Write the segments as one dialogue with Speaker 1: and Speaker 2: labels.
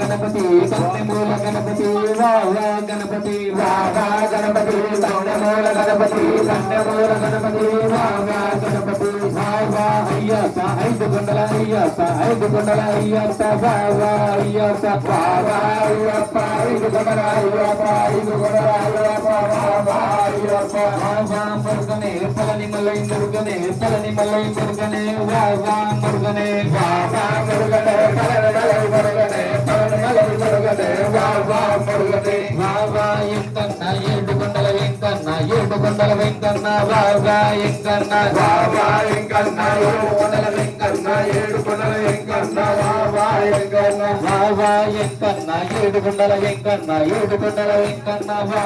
Speaker 1: గణపతి మూల గణపతి వావా గణపతి వావా గణపతి దండమూల గణపతి దండమూల గణపతి వావా గణపతి వావా అయ్యప్ప ఐదు గుండల అయ్యప్ప ఐదు గుండల అయ్యప్ప బాబా అయ్యప్ప బాబా అయ్యప్ప ఐదు గుండల అయ్యప్ప ఐదు గుండల అయ్యప్ప వావా అయ్యప్ప వావా మురుగనే పలని మల్లై మురుగనే పలని మల్లై మురుగనే బాబా మురుగనే బాబా మురుగనే పలని మల్లై మురుగనే పలని మల్లై మురుగనే వావా మురుగనే వావా ఎంకన్న ఏడు కొండల వెంకన్న ఏడు కొండల వెంకన్న వావా ఎంకన్న వావా ఎంకన్న ఏడు కొండల వెంకన్న ఏడు కొండల వెంకన్న వావా ఎంకన్న వావా ఎంకన్న ఏడు కొండల వెంకన్న ఏడు కొండల వెంకన్న వావా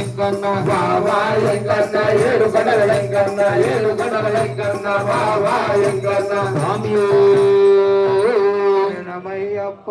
Speaker 1: ఎంకన్న వావా ఎంకన్న ఏడు కొండల వెంకన్న ఏడు కొండల వెంకన్న వావా ఎంకన్న స్వామి నమయ్యప్ప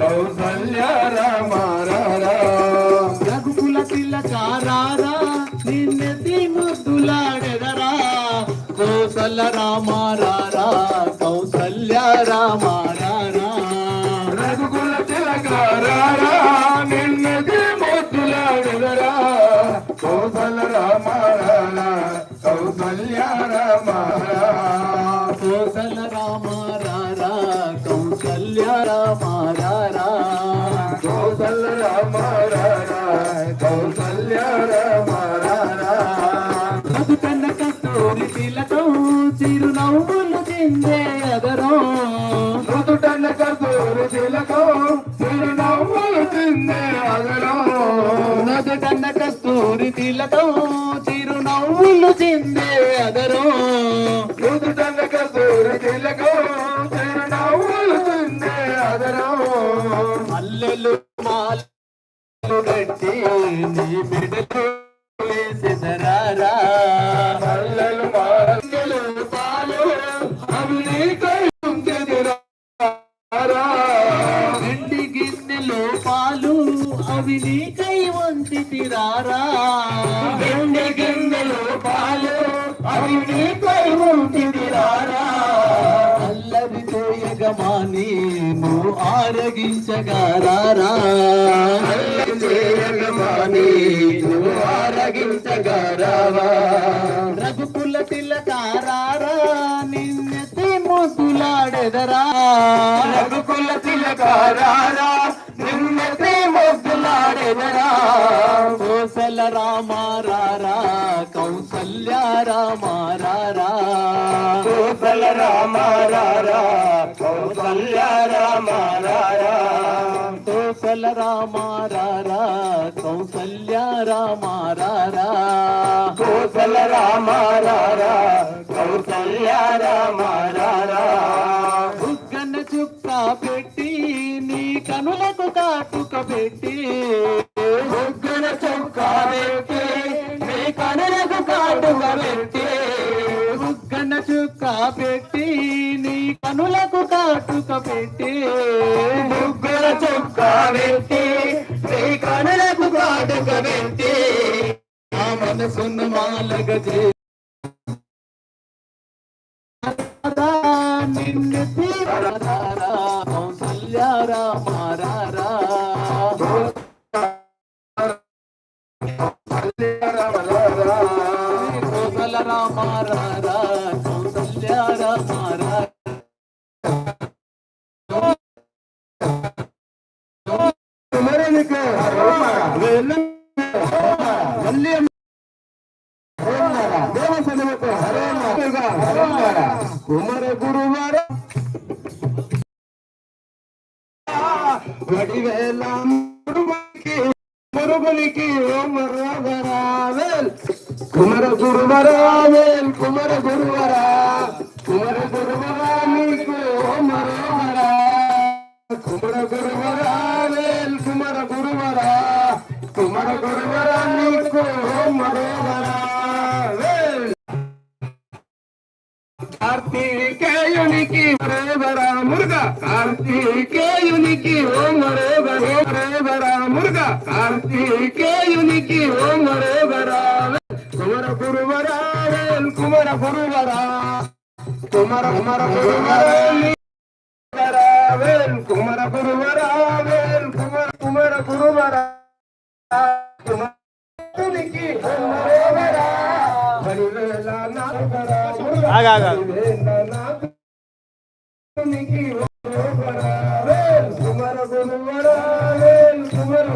Speaker 1: కౌసల్య రఘుకుల ముద్దులాడెదరా కోసల రామారారా కౌసల్య రామారారా. రఘుకుల తిలకారారా నిన్నెతి ముద్దులాడెదరా కోసల రామారారా కౌసల్య కోసల కౌసల్య రామారారా కౌసల రామారారా కౌసల్య రామారారా బతుకన్న కస్తూరి తిలకం చిరునవ్వులు తిందే అదరో. బతుకన్న కస్తూరి తిలకం చిరునవ్వులు తిందే అదరో. నదుకన్న కస్తూరి తిలకం చిరునవ్వులు చిందే అదరో. నదుకన్న కస్తూరి తిలకం నీ బిడ్డలు వేసెదరారా మాలలు పాలు అవి నీకై ఉంచెదిరారా వెండి గిన్నెలు పాలు అవి నీకై వంచితిరారా వెండి పాలు అవి నీకై యజమాని నువ్వు ఆరగించగారారా యజమాని నువ్వు ఆరగించగారావా రఘుకుల తిలకారారా నిన్నెతి మొద్దులాడెదరా రఘుకుల తిలకారారా నిన్నెతి మొద్దులాడెదరా కోసల రామారారా కౌసల్య రామారారా? కోసల రామారారా రామారారా కోసల రామారారా కౌసల్య రామారారా కోసల రామారారా కౌసల్య రామారారా బుగ్గన చుక్క పెట్టి నీ కనులకు కాటుక పెట్టి కాటుక పెట్టి
Speaker 2: ముగ్గుల చుక్క పెట్టి నీ కనులకు కాటుక పెట్టి
Speaker 1: ఆ మనసును మాలగ నిన్ను తీరారా కౌసల్యారా మారారా. కోసలరా మారారా.
Speaker 2: దేవసనముకు హరేగా కుమర గురువార వడివేల మురుగునికి మురుగునికి మరవరావేల్ కుమర గురువరావేల్ కార్తీకేయునికి మరేవర మురుగ కార్తీకేయునికి ఓ మరేవర మరేవర మురుగ కార్తీకేయునికి ఓ మరేవర కుమర గురువరా వేల్ కుమర గురువరా కుమర కుమర గురువరా వేల్ కుమర గురువరా వేల్ కుమర కుమర గురువరా కుమరునికి ఓ మరేవరా హరివేల నాగరా మురుగ కుమర గురువరా వేల్ కుమర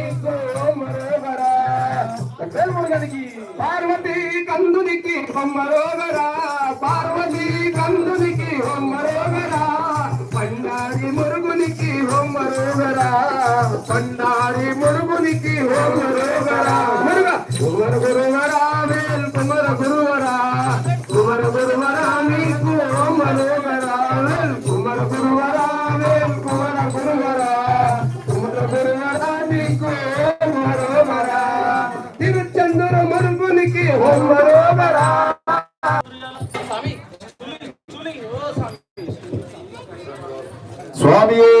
Speaker 2: నీకు పార్వతి కందునికి బొమ్మరోగరా పార్వతి పండారి మురుగునికి బొమ్మరోగరా మురుగ కుమర గురువరా వేల్ కుమర గురువరా కుమర గురువరా నీకు బొమ్మరోగరా వేల్ కుమర గురువరా వేల్ కుమర గురువరా కుమర గురువరా నీకు బొమ్మరోగరా తిరుచందర మరుగునికి బొమ్మరోగరా స్వామి హరియాసుడే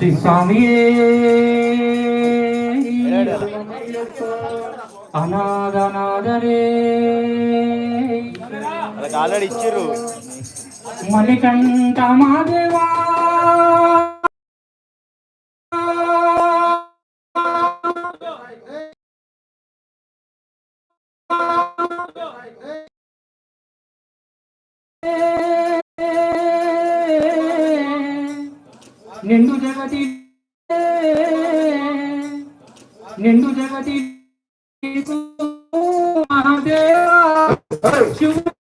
Speaker 1: శ్రీ స్వామి అనాథనాథరే
Speaker 3: ఆల్రెడీ ఇచ్చిర్రు.
Speaker 1: మణికంఠ మాదేవా. నిండు జగతి నిండు జగతి మహాదేవా. శవులాస